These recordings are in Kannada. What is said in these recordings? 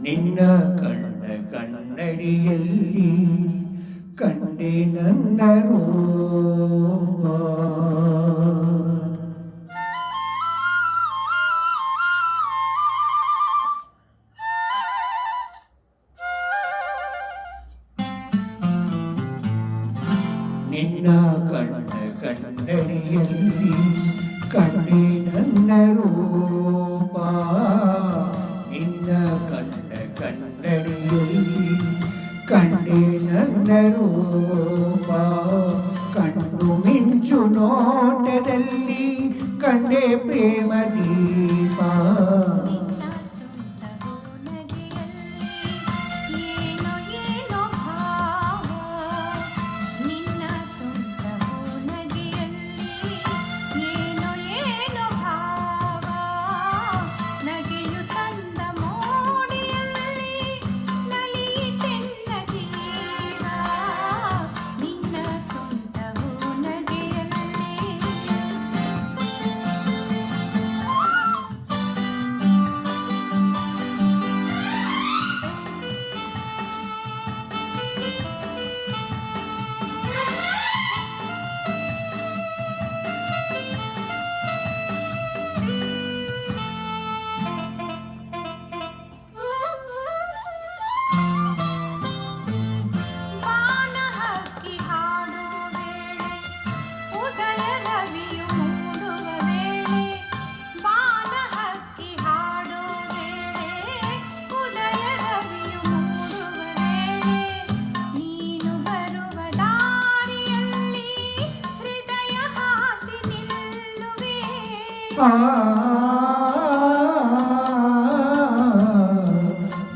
ನಿನ್ನ ಕಣ್ಣ ಕನ್ನಡಿಯಲ್ಲಿ ಕಂಡೆ ನನ್ನ ರೂಪ ನಿನ್ನ ಕಣ್ಣ ಕನ್ನಡಿಯಲ್ಲಿ ಕಂಡೆ ನನ್ನ ರೂಪ ನನ್ನ ರೂಪ ಕಣ್ಣು ಮಿಂಚು ನೋಟದಲ್ಲಿ ಕಂಡೆ ಪ್ರೇಮ ದೀಪ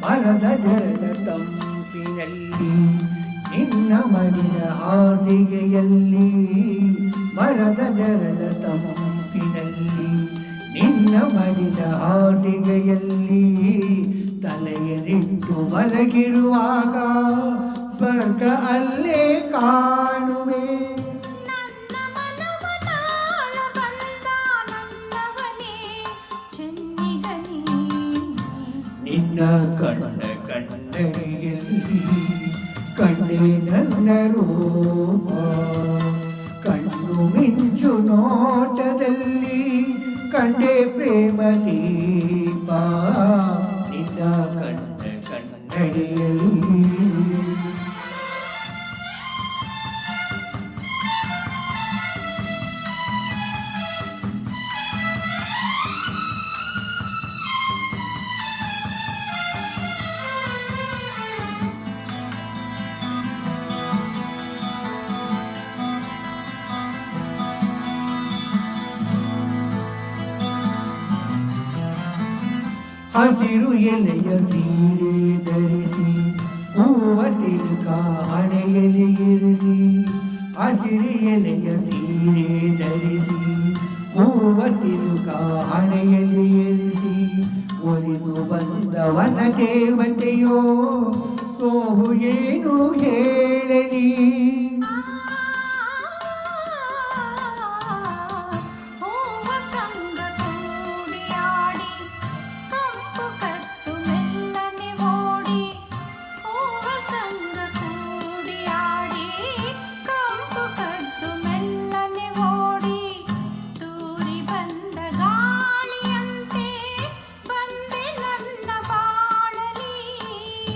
ಮರದ ಜಲ ತಂಪಿನಲ್ಲಿ, ನಿನ್ನ ಮನೆಯ ಹಾಸಿಗೆಯಲ್ಲಿ, ಮರದ ಜಲದ ತಂಪಿನಲ್ಲಿ, ನಿನ್ನ ಮಡಿದ ಹಾಸಿಗೆಯಲ್ಲಿ ತಲೆಯರಿಟ್ಟು ಮಲಗಿರುವಾಗ ಸ್ವರ್ಗ ಅಲ್ಲೇ ಕಾಣುವೆ ನಿನ್ನ ಕಣ್ಣ ಕಣ್ಣಡಿಯಲ್ಲಿ ಕಂಡೆ ನನ್ನ ರೂಪ ಕಣ್ಣು ಮಿಂಚು ನೋಟದಲ್ಲಿ ಕಂಡೆ ಪ್ರೇಮ ದೀಪ ನಿನ್ನ ಕಣ್ಣ ಹಸಿರು ಎಲೆಯ ಸೀರೆ ಧರಿಸಿ ಹೂವ ತಿರುಕ ಹಣೆಯಲ್ಲಿ ಇರಿಸಿ ಹಸಿರು ಎಲೆಯ ಸೀರೆ ಧರಿಸಿ ಹೂವ ತಿರುಕ ಹಣೆಯಲ್ಲಿ ಇರಿಸಿ ಒಲಿದು ಬಂದವನ ದೇವತೆಯೋ ಸೋಹು ಏನು ಹೇಳಲಿ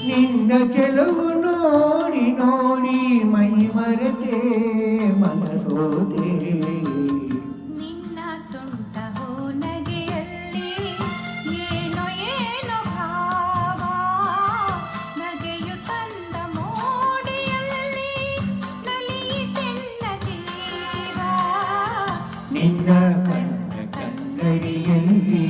ನಿನ್ನ ಕೆಲವು ನೋಡಿ ನೋಡಿ ಮೈ ಮರೆತೆ ಮನಸೋದೆ ನಿನ್ನ ತುಂಟ ನಗೆಯಲ್ಲಿ ನಗೆಯು ತಂದ ಮೋಡಿಯಲ್ಲಿ ನಿನ್ನ ಕಣ್ಣ ಕನ್ನಡಿಯಲ್ಲಿ